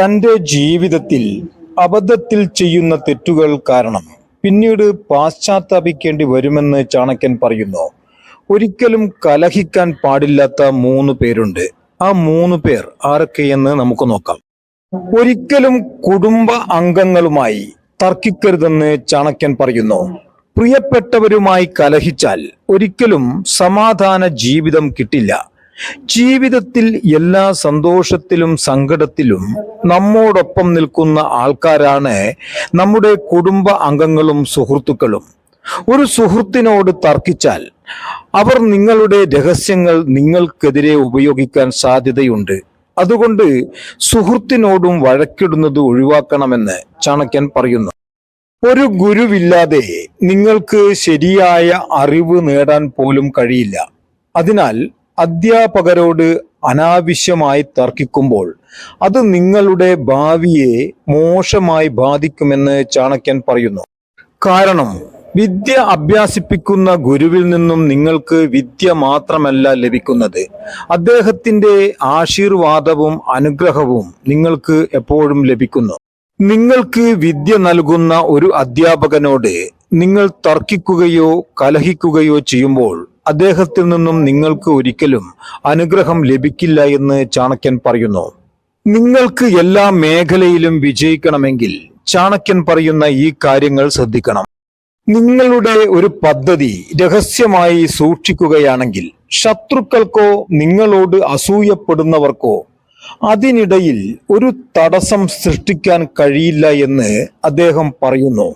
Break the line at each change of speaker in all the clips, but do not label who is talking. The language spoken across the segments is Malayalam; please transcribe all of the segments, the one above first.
തന്റെ ജീവിതത്തിൽ അബദ്ധത്തിൽ ചെയ്യുന്ന തെറ്റുകൾ കാരണം പിന്നീട് പാശ്ചാത്താപിക്കേണ്ടി വരുമെന്ന് ചാണക്യൻ പറയുന്നു. ഒരിക്കലും കലഹിക്കാൻ പാടില്ലാത്ത മൂന്ന് പേരുണ്ട്. ആ മൂന്ന് പേർ ആരൊക്കെയെന്ന് നമുക്ക് നോക്കാം. ഒരിക്കലും കുടുംബ അംഗങ്ങളുമായി തർക്കിക്കരുതെന്ന് ചാണക്യൻ പറയുന്നു. പ്രിയപ്പെട്ടവരുമായി കലഹിച്ചാൽ ഒരിക്കലും സമാധാന ജീവിതം കിട്ടില്ല. ജീവിതത്തിൽ എല്ലാ സന്തോഷത്തിലും സങ്കടത്തിലും നമ്മോടൊപ്പം നിൽക്കുന്ന ആൾക്കാരാണ് നമ്മുടെ കുടുംബ അംഗങ്ങളും സുഹൃത്തുക്കളും. ഒരു സുഹൃത്തിനോട് തർക്കിച്ചാൽ അവർ നിങ്ങളുടെ രഹസ്യങ്ങൾ നിങ്ങൾക്കെതിരെ ഉപയോഗിക്കാൻ സാധ്യതയുണ്ട്. അതുകൊണ്ട് സുഹൃത്തിനോടും വഴക്കിടുന്നത് ഒഴിവാക്കണമെന്ന് ചാണക്യൻ പറയുന്നു. ഒരു ഗുരുവില്ലാതെ നിങ്ങൾക്ക് ശരിയായ അറിവ് നേടാൻ പോലും കഴിയില്ല. അതിനാൽ അധ്യാപകരോട് അനാവശ്യമായി തർക്കിക്കുമ്പോൾ അത് നിങ്ങളുടെ ഭാവിയെ മോശമായി ബാധിക്കുമെന്ന് ചാണക്യൻ പറയുന്നു. കാരണം വിദ്യ അഭ്യാസിപ്പിക്കുന്ന ഗുരുവിൽ നിന്നും നിങ്ങൾക്ക് വിദ്യ മാത്രമല്ല ലഭിക്കുന്നത്. അദ്ദേഹത്തിന്റെ ആശീർവാദവും അനുഗ്രഹവും നിങ്ങൾക്ക് എപ്പോഴും ലഭിക്കുന്നു. നിങ്ങൾക്ക് വിദ്യ നൽകുന്ന ഒരു അധ്യാപകനോട് നിങ്ങൾ തർക്കിക്കുകയോ കലഹിക്കുകയോ ചെയ്യുമ്പോൾ അദ്ദേഹത്തിൽ നിന്നും നിങ്ങൾക്ക് ഒരിക്കലും അനുഗ്രഹം ലഭിക്കില്ല എന്ന് ചാണക്യൻ പറയുന്നു. നിങ്ങൾക്ക് എല്ലാ മേഖലയിലും വിജയിക്കണമെങ്കിൽ ചാണക്യൻ പറയുന്ന ഈ കാര്യങ്ങൾ ശ്രദ്ധിക്കണം. നിങ്ങളുടെ ഒരു പദ്ധതി രഹസ്യമായി സൂക്ഷിക്കുകയാണെങ്കിൽ ശത്രുക്കൾക്കോ നിങ്ങളോട് അസൂയപ്പെടുന്നവർക്കോ അതിനിടയിൽ ഒരു തടസ്സം സൃഷ്ടിക്കാൻ കഴിയില്ല എന്ന് അദ്ദേഹം പറയുന്നു.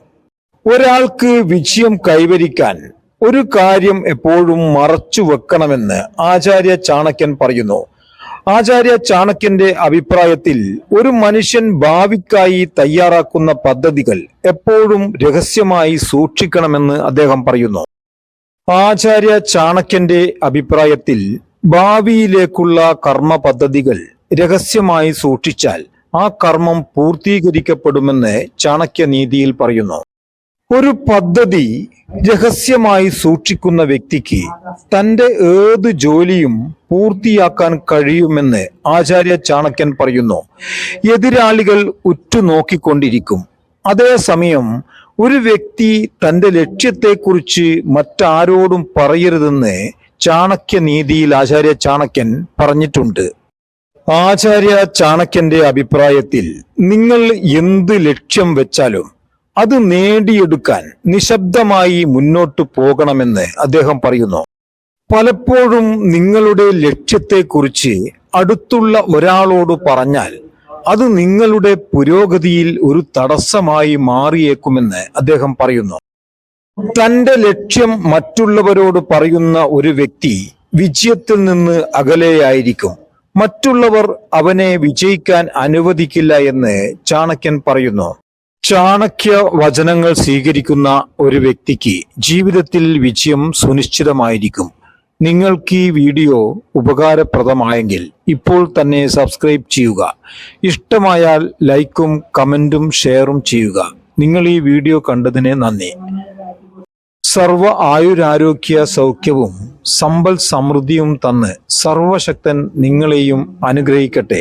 ഒരാൾക്ക് വിജയം കൈവരിക്കാൻ ഒരു കാര്യം എപ്പോഴും മറച്ചു വെക്കണമെന്ന് ആചാര്യ ചാണക്യൻ പറയുന്നു. ആചാര്യ ചാണക്യന്റെ അഭിപ്രായത്തിൽ ഒരു മനുഷ്യൻ ഭാവിക്കായി തയ്യാറാക്കുന്ന പദ്ധതികൾ എപ്പോഴും രഹസ്യമായി സൂക്ഷിക്കണമെന്ന് അദ്ദേഹം പറയുന്നു. ആചാര്യ ചാണക്യന്റെ അഭിപ്രായത്തിൽ ഭാവിയിലേക്കുള്ള കർമ്മ പദ്ധതികൾ രഹസ്യമായി സൂക്ഷിച്ചാൽ ആ കർമ്മം പൂർത്തീകരിക്കപ്പെടുമെന്ന് ചാണക്യ നീതിയിൽ പറയുന്നു. ഒരു പദ്ധതി രഹസ്യമായി സൂക്ഷിക്കുന്ന വ്യക്തിക്ക് തന്റെ ഏത് ജോലിയും പൂർത്തിയാക്കാൻ കഴിയുമെന്ന് ആചാര്യ ചാണക്യൻ പറയുന്നു. എതിരാളികൾ ഉറ്റുനോക്കിക്കൊണ്ടിരിക്കും. അതേസമയം ഒരു വ്യക്തി തന്റെ ലക്ഷ്യത്തെക്കുറിച്ച് മറ്റാരോടും പറയരുതെന്ന് ചാണക്യ നീതിയിൽ ആചാര്യ ചാണക്യൻ പറഞ്ഞിട്ടുണ്ട്. ആചാര്യ ചാണക്യന്റെ അഭിപ്രായത്തിൽ നിങ്ങൾ എന്ത് ലക്ഷ്യം വെച്ചാലും അത് നേടിയെടുക്കാൻ നിശബ്ദമായി മുന്നോട്ടു പോകണമെന്ന് അദ്ദേഹം പറയുന്നു. പലപ്പോഴും നിങ്ങളുടെ ലക്ഷ്യത്തെക്കുറിച്ച് അടുത്തുള്ള ഒരാളോട് പറഞ്ഞാൽ അത് നിങ്ങളുടെ പുരോഗതിയിൽ ഒരു തടസ്സമായി മാറിയേക്കുമെന്ന് അദ്ദേഹം പറയുന്നു. തന്റെ ലക്ഷ്യം മറ്റുള്ളവരോട് പറയുന്ന ഒരു വ്യക്തി വിജയത്തിൽ നിന്ന് അകലെയായിരിക്കും. മറ്റുള്ളവർ അവനെ വിജയിക്കാൻ അനുവദിക്കില്ല എന്ന് ചാണക്യൻ പറയുന്നു. ചാണക്യ വചനങ്ങൾ സ്വീകരിക്കുന്ന ഒരു വ്യക്തിക്ക് ജീവിതത്തിൽ വിജയം സുനിശ്ചിതമായിരിക്കും. നിങ്ങൾക്ക് ഈ വീഡിയോ ഉപകാരപ്രദമായെങ്കിൽ ഇപ്പോൾ തന്നെ സബ്സ്ക്രൈബ് ചെയ്യുക. ഇഷ്ടമായാൽ ലൈക്കും കമന്റും ഷെയറും ചെയ്യുക. നിങ്ങൾ ഈ വീഡിയോ കണ്ടതിന് നന്ദി. സർവ ആയുരാരോഗ്യ സൗഖ്യവും സമ്പൽ സമൃദ്ധിയും തന്ന് സർവശക്തൻ നിങ്ങളെയും അനുഗ്രഹിക്കട്ടെ.